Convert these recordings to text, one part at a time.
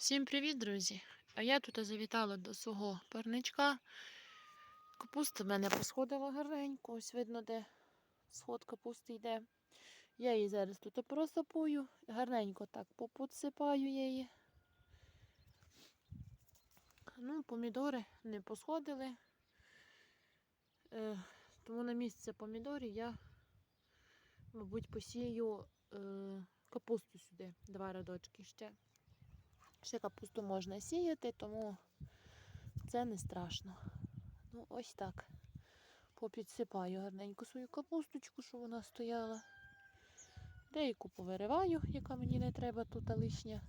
Всім привіт, друзі! А я тут завітала до свого парничка. Капуста в мене посходила гарненько. Ось видно, де сход капусти йде. Я її зараз тут просапую, гарненько так поподсипаю її. Ну, помідори не посходили. Е, тому на місце помідорів я, мабуть, посію е, капусту сюди, два рядочки ще. Ще капусту можна сіяти, тому це не страшно. Ну, ось так. Попідсипаю гарненько свою капусточку, щоб вона стояла. Деяку повириваю, яка мені не треба тут лишня.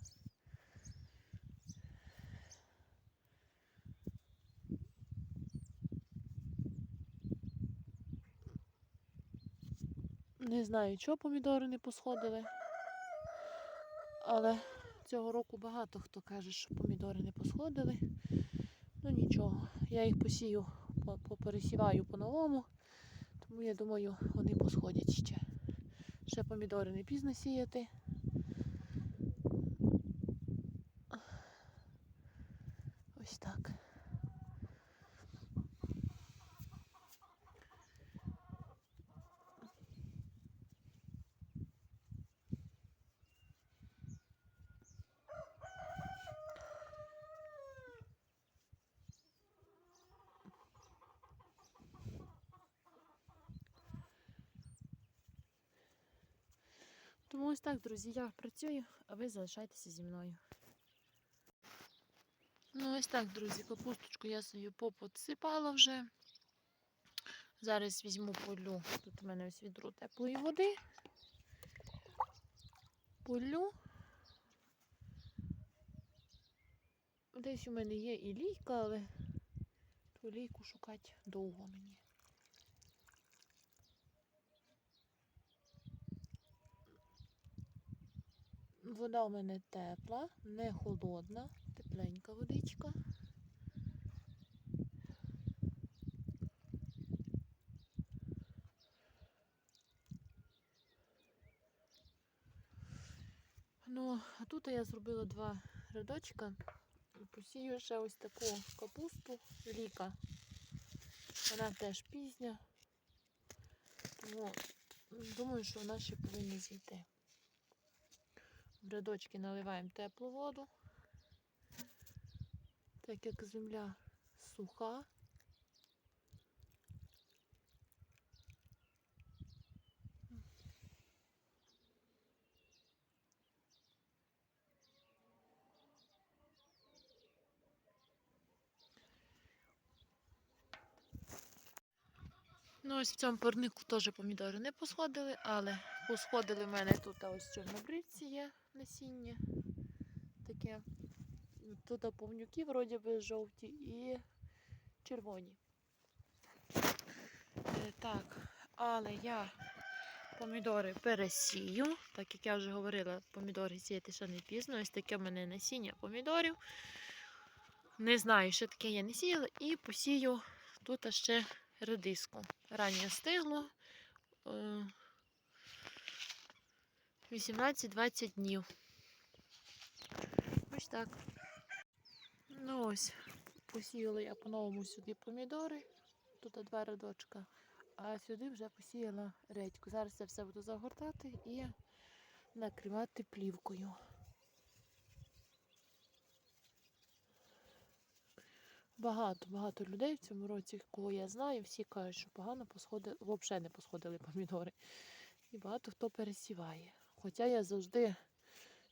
Не знаю, чого помідори не посходили. Але цього року багато хто каже, що помідори не посходили. Ну нічого, я їх посію, попересіваю по-новому, тому я думаю, вони посходять ще. Ще помідори не пізно сіяти. Ось так. Тому ось так, друзі, я працюю, а ви залишайтеся зі мною. Ну, ось так, друзі, капусточку я свою поподсипала вже. Зараз візьму полю. Тут у мене ось відро теплої води. Полю. Десь у мене є і лійка, але ту лійку шукати довго мені. Вода у мене тепла, не холодна, тепленька водичка. Ну, а тут я зробила два рядочка. І Посію ще ось таку капусту ліка. Вона теж пізня. Тому думаю, що вона ще повинна зійти. В рядочки наливаємо теплу воду, так як земля суха. Ну, ось в цьому парнику теж помідори не посходили, але посходили в мене тут а ось чорнобривці є насіння. Таке. Тут повнюки вроді би жовті і червоні. Е, так, але я помідори пересію. Так як я вже говорила, помідори сіяти ще не пізно. Ось таке в мене насіння помідорів. Не знаю, що таке я не сіяла. І посію тут ще редиску. Раннє стигло. Е, 18-20 днів. Ось так. Ну ось, посіяла я по-новому сюди помідори. Тут два рядочка. А сюди вже посіяла редьку. Зараз я все буду загортати і накривати плівкою. Багато, багато людей в цьому році, кого я знаю, всі кажуть, що погано посходили, взагалі не посходили помідори. І багато хто пересіває. Хоча я завжди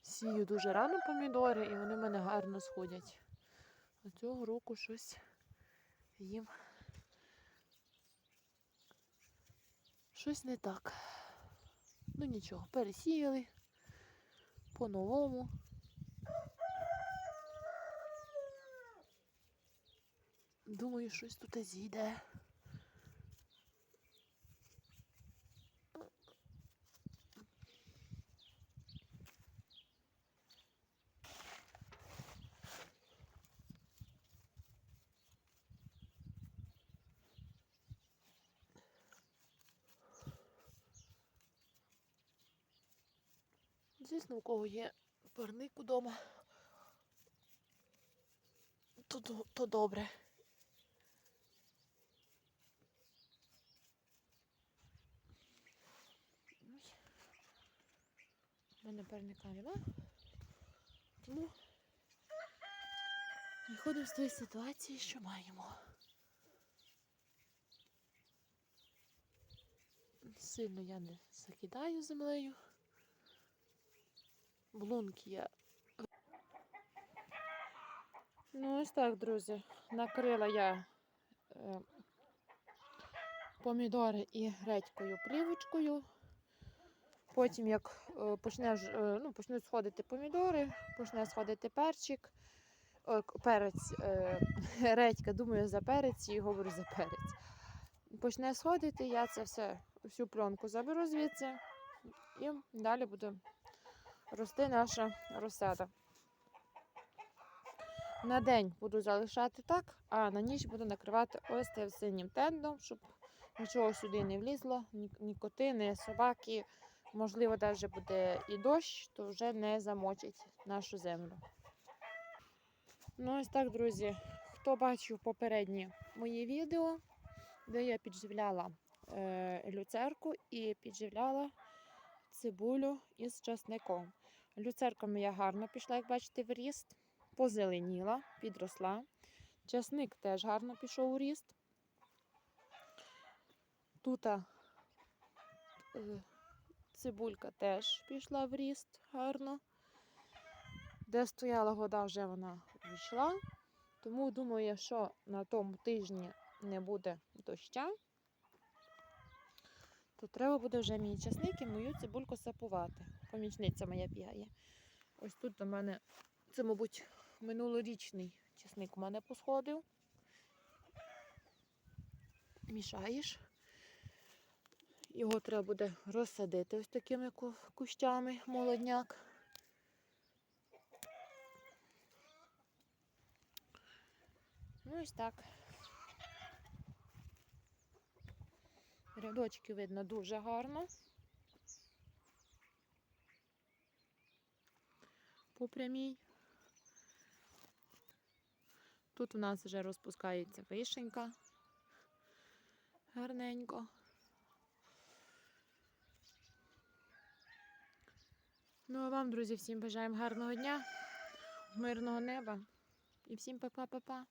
сію дуже рано помідори, і вони мене гарно сходять. А цього року щось їм щось не так. Ну нічого, пересіяли по-новому. Думаю, щось тут зійде. Звісно, у кого є парник удома, то, то добре. У мене перника нема. Тому виходимо з тої ситуації, що маємо. Сильно я не закидаю землею. Блунки я. Ну, ось так, друзі. Накрила я е, помідори і редькою плівочкою. Потім, як е, почне, е, ну, почнуть сходити помідори, почне сходити перчик, о, перець, е, редька, думаю, за перець і говорю за перець. Почне сходити, я це все, всю пленку заберу звідси і далі буде рости наша розсада. На день буду залишати так, а на ніч буду накривати ось цим синім тендом, щоб нічого сюди не влізло, ні, ні коти, ні собаки. Можливо, навіть буде і дощ, то вже не замочить нашу землю. Ну, ось так, друзі. Хто бачив попередні мої відео, де я підживляла е, люцерку і підживляла цибулю із часником. Люцерка моя гарно пішла, як бачите, в ріст, позеленіла, підросла. Часник теж гарно пішов у ріст. Тут е, цибулька теж пішла в ріст гарно. Де стояла вода, вже вона вийшла. Тому думаю, що на тому тижні не буде доща, то треба буде вже мій часник і мою цибульку сапувати. Помічниця моя бігає. Ось тут до мене, це, мабуть, минулорічний часник у мене посходив. Мішаєш. Його треба буде розсадити ось такими кущами молодняк. Ну ось так. Рядочки видно дуже гарно. По прямій. Тут у нас вже розпускається вишенька. Гарненько. Ну а вам, друзі, всім бажаємо гарного дня, мирного неба і всім па-па-па-па.